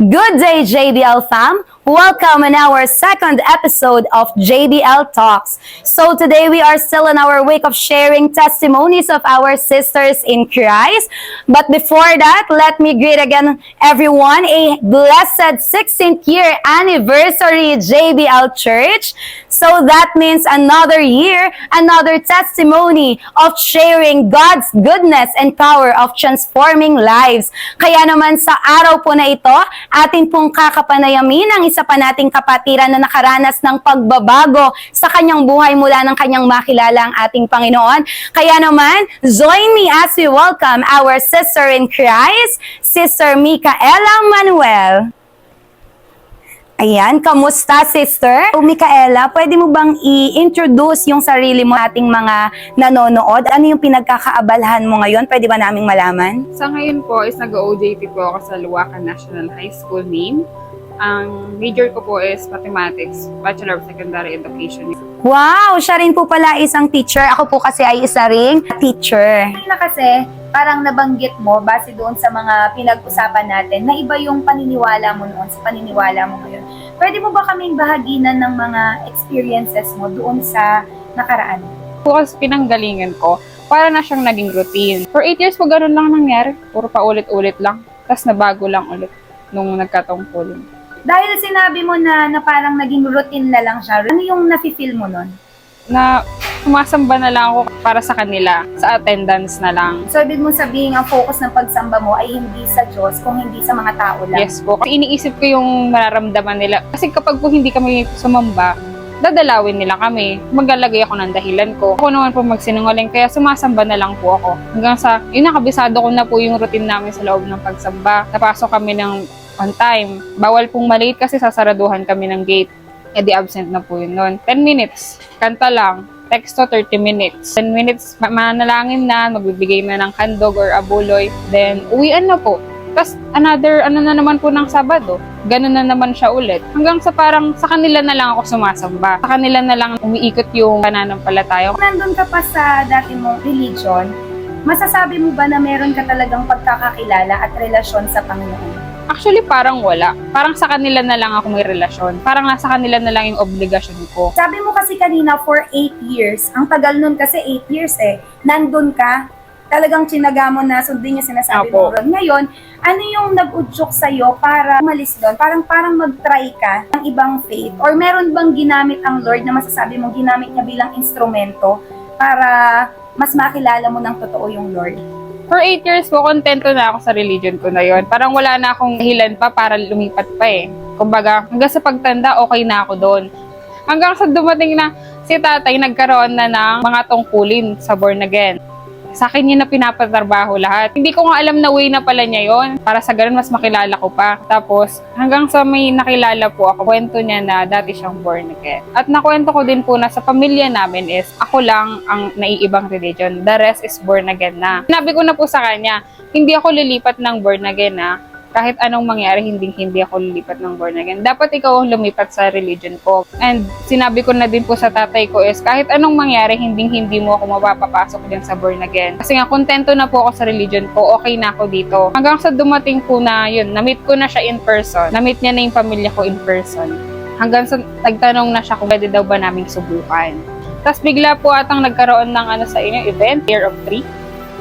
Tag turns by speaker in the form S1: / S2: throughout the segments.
S1: Good day, JBL fam. Welcome in our second episode of JBL Talks. So today we are still in our week of sharing testimonies of our sisters in Christ. But before that, let me greet again everyone a blessed 16th year anniversary JBL Church. So that means another year, another testimony of sharing God's goodness and power of transforming lives. Kaya naman sa araw po na ito, atin pong kakapanayamin ang isa pa nating kapatiran na nakaranas ng pagbabago sa kanyang buhay mula ng kanyang makilala ang ating Panginoon. Kaya naman, join me as we welcome our sister in Christ, Sister Micaela Manuel. Ayan, kamusta sister? O Micaela, pwede mo bang i-introduce yung sarili mo ating mga nanonood? Ano yung pinagkakaabalahan mo ngayon? Pwede ba naming malaman?
S2: Sa ngayon po is nag-OJT po ako sa Luwacan National High School name. Ang major ko po is Mathematics, Bachelor of Secondary Education.
S1: Wow, siya rin po pala isang teacher. Ako po kasi ay isa ring teacher.
S3: na kasi parang nabanggit mo base doon sa mga pinag-usapan natin na iba yung paniniwala mo noon sa paniniwala mo ngayon. Pwede mo ba kaming bahaginan ng mga experiences mo doon sa nakaraan?
S2: Bukas pinanggalingan ko, para na siyang naging routine. For 8 years po ganun lang nangyari. Puro pa ulit-ulit lang. Tapos nabago lang ulit nung nagkatungkulin.
S3: Dahil sinabi mo na, na parang naging routine na lang siya, ano yung nafe-feel mo noon?
S2: Na sumasamba na lang ako para sa kanila, sa attendance na lang.
S3: So, ibig mo sabihin, ang focus ng pagsamba mo ay hindi sa Diyos, kung hindi sa mga tao lang.
S2: Yes po. Kasi iniisip ko yung mararamdaman nila. Kasi kapag po hindi kami sumamba, dadalawin nila kami. Maglalagay ako ng dahilan ko. Ako naman po magsinungaling, kaya sumasamba na lang po ako. Hanggang sa, yun nakabisado ko na po yung routine namin sa loob ng pagsamba. Napasok kami ng on time. Bawal pong malate kasi sasaraduhan kami ng gate. E di absent na po yun noon. 10 minutes, kanta lang. Texto 30 minutes. 10 minutes, ma- manalangin na, magbibigay na ng handog or abuloy. Then, uwian na po. Tapos, another, ano na naman po ng Sabado. Ganun na naman siya ulit. Hanggang sa parang, sa kanila na lang ako sumasamba. Sa kanila na lang umiikot yung pananampalataya.
S3: Nandun ka pa sa dati mong religion, masasabi mo ba na meron ka talagang pagkakakilala at relasyon sa Panginoon?
S2: Actually, parang wala. Parang sa kanila na lang ako may relasyon. Parang nasa kanila na lang yung obligasyon ko.
S3: Sabi mo kasi kanina for 8 years. Ang tagal nun kasi 8 years eh. Nandun ka, talagang tsinaga mo na sundin yung sinasabi
S2: Apo.
S3: mo ron. Ngayon, ano yung nag-udyok sa'yo para umalis doon? Parang parang mag-try ka ng ibang faith? Or meron bang ginamit ang Lord na masasabi mo ginamit niya bilang instrumento para mas makilala mo ng totoo yung Lord?
S2: For 8 years po, kontento na ako sa religion ko na yon. Parang wala na akong dahilan pa para lumipat pa eh. Kumbaga, hanggang sa pagtanda, okay na ako doon. Hanggang sa dumating na si tatay nagkaroon na ng mga tungkulin sa born again. Sa akin yun na pinapatrabaho lahat. Hindi ko nga alam na way na pala niya yon. Para sa ganun, mas makilala ko pa. Tapos, hanggang sa may nakilala po ako, kwento niya na dati siyang born again. At nakwento ko din po na sa pamilya namin is, ako lang ang naiibang religion. The rest is born again na. Sinabi ko na po sa kanya, hindi ako lilipat ng born again na kahit anong mangyari, hindi hindi ako lilipat ng born again. Dapat ikaw ang lumipat sa religion ko. And sinabi ko na din po sa tatay ko is kahit anong mangyari, hindi hindi mo ako mapapapasok din sa born again. Kasi nga, kontento na po ako sa religion ko, okay na ako dito. Hanggang sa dumating po na yun, na-meet ko na siya in person. Na-meet niya na yung pamilya ko in person. Hanggang sa nagtanong na siya kung pwede daw ba naming subukan. Tapos bigla po atang nagkaroon ng ano sa inyo, event, Year of Three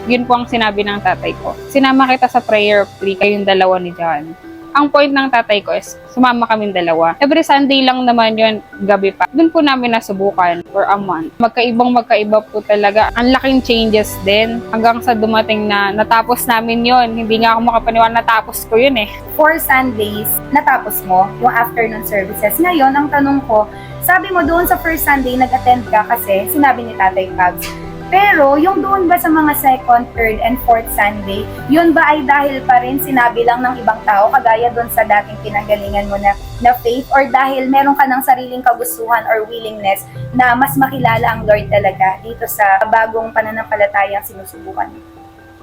S2: yun po ang sinabi ng tatay ko. Sinama kita sa prayer of three, kayong dalawa ni John. Ang point ng tatay ko is, sumama kaming dalawa. Every Sunday lang naman yun, gabi pa. Doon po namin nasubukan for a month. Magkaibang magkaiba po talaga. Ang laking changes din. Hanggang sa dumating na natapos namin yon Hindi nga ako makapaniwala natapos ko yun eh.
S3: four Sundays, natapos mo yung afternoon services. Ngayon, ang tanong ko, sabi mo doon sa first Sunday, nag-attend ka kasi sinabi ni Tatay Pabs. Pero, yung doon ba sa mga second, third, and fourth Sunday, yun ba ay dahil pa rin sinabi lang ng ibang tao, kagaya doon sa dating pinanggalingan mo na, na faith, or dahil meron ka ng sariling kagustuhan or willingness na mas makilala ang Lord talaga dito sa bagong pananampalatayang sinusubukan mo?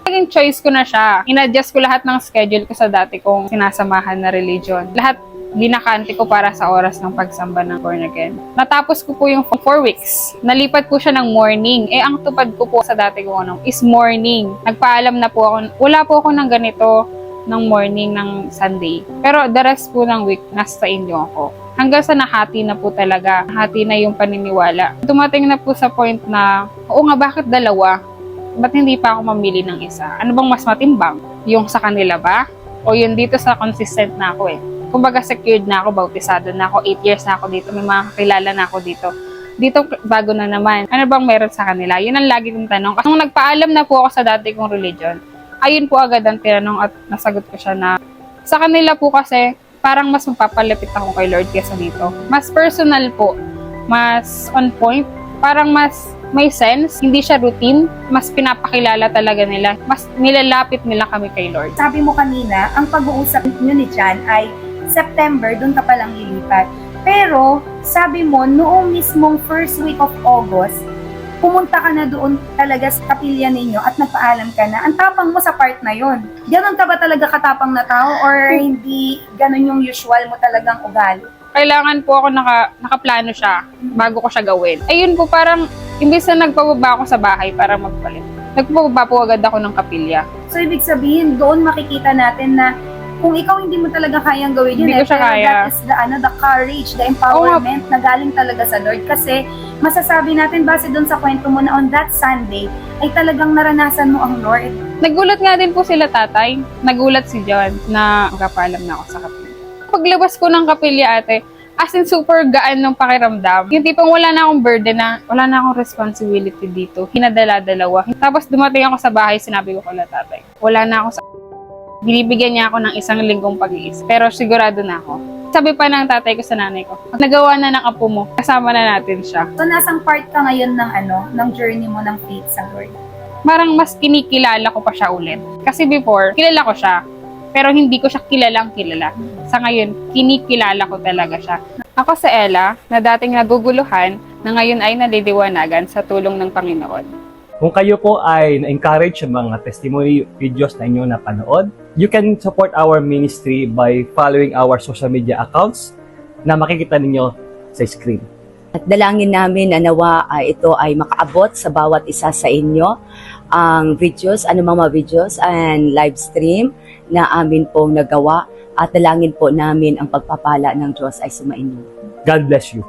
S2: Naging choice ko na siya. In-adjust ko lahat ng schedule ko sa dati kong sinasamahan na religion. Lahat binakante ko para sa oras ng pagsamba ng born again. Natapos ko po yung 4 weeks. Nalipat po siya ng morning. Eh, ang tupad ko po sa dati ko ano, is morning. Nagpaalam na po ako, wala po ako ng ganito. ng morning ng Sunday. Pero the rest po ng week, nasa inyo ako. Hanggang sa nahati na po talaga, hati na yung paniniwala. Dumating na po sa point na, oo nga, bakit dalawa? Ba't hindi pa ako mamili ng isa? Ano bang mas matimbang? Yung sa kanila ba? O yun dito sa consistent na ako eh. Kumbaga secured na ako, bautisado na ako, 8 years na ako dito, may mga kakilala na ako dito dito bago na naman. Ano bang meron sa kanila? Yun ang lagi kong tanong. Nung nagpaalam na po ako sa dati kong religion, ayun po agad ang tinanong at nasagot ko siya na sa kanila po kasi parang mas mapapalapit ako kay Lord kesa dito. Mas personal po, mas on point, parang mas may sense, hindi siya routine, mas pinapakilala talaga nila, mas nilalapit nila kami kay Lord.
S3: Sabi mo kanina, ang pag-uusap nyo ni Jan ay September, doon ka palang lilipat. Pero, sabi mo, noong mismong first week of August, pumunta ka na doon talaga sa kapilya ninyo at nagpaalam ka na. Ang tapang mo sa part na yon. Ganon ka ba talaga katapang na tao or hindi ganon yung usual mo talagang ugali?
S2: kailangan po ako naka, nakaplano siya bago ko siya gawin. Ayun po, parang imbis na nagpababa ako sa bahay para magpalit. Nagpababa po agad ako ng kapilya.
S3: So, ibig sabihin, doon makikita natin na kung ikaw hindi mo talaga kayang gawin yun,
S2: Hindi ko
S3: eh,
S2: siya
S3: pero
S2: kaya.
S3: that is the, ano, the courage, the empowerment na galing talaga sa Lord. Kasi masasabi natin, base doon sa kwento mo na on that Sunday, ay talagang naranasan mo ang Lord.
S2: Nagulat nga din po sila tatay. Nagulat si John na magpapaalam na ako sa kapilya. Paglabas ko ng kapilya ate, as in super gaan ng pakiramdam. Yung tipong wala na akong burden na, wala na akong responsibility dito. Hinadala-dalawa. Tapos dumating ako sa bahay, sinabi ko kala tatay, wala na ako sa binibigyan niya ako ng isang linggong pag-iisip. Pero sigurado na ako. Sabi pa ng tatay ko sa nanay ko, nagawa na ng apo mo, kasama na natin siya.
S3: So, nasang part ka ngayon ng ano, ng journey mo ng faith sa Lord?
S2: Parang mas kinikilala ko pa siya ulit. Kasi before, kilala ko siya. Pero hindi ko siya kilalang kilala. Sa ngayon, kinikilala ko talaga siya. Ako sa Ella, na dating naguguluhan, na ngayon ay naliliwanagan sa tulong ng Panginoon.
S4: Kung kayo po ay na-encourage sa mga testimony videos na inyo napanood, you can support our ministry by following our social media accounts na makikita ninyo sa screen.
S5: At dalangin namin na nawa ay ito ay makaabot sa bawat isa sa inyo ang videos, anumang mga videos and live stream na amin pong nagawa at dalangin po namin ang pagpapala ng Diyos ay sumainyo.
S4: God bless you.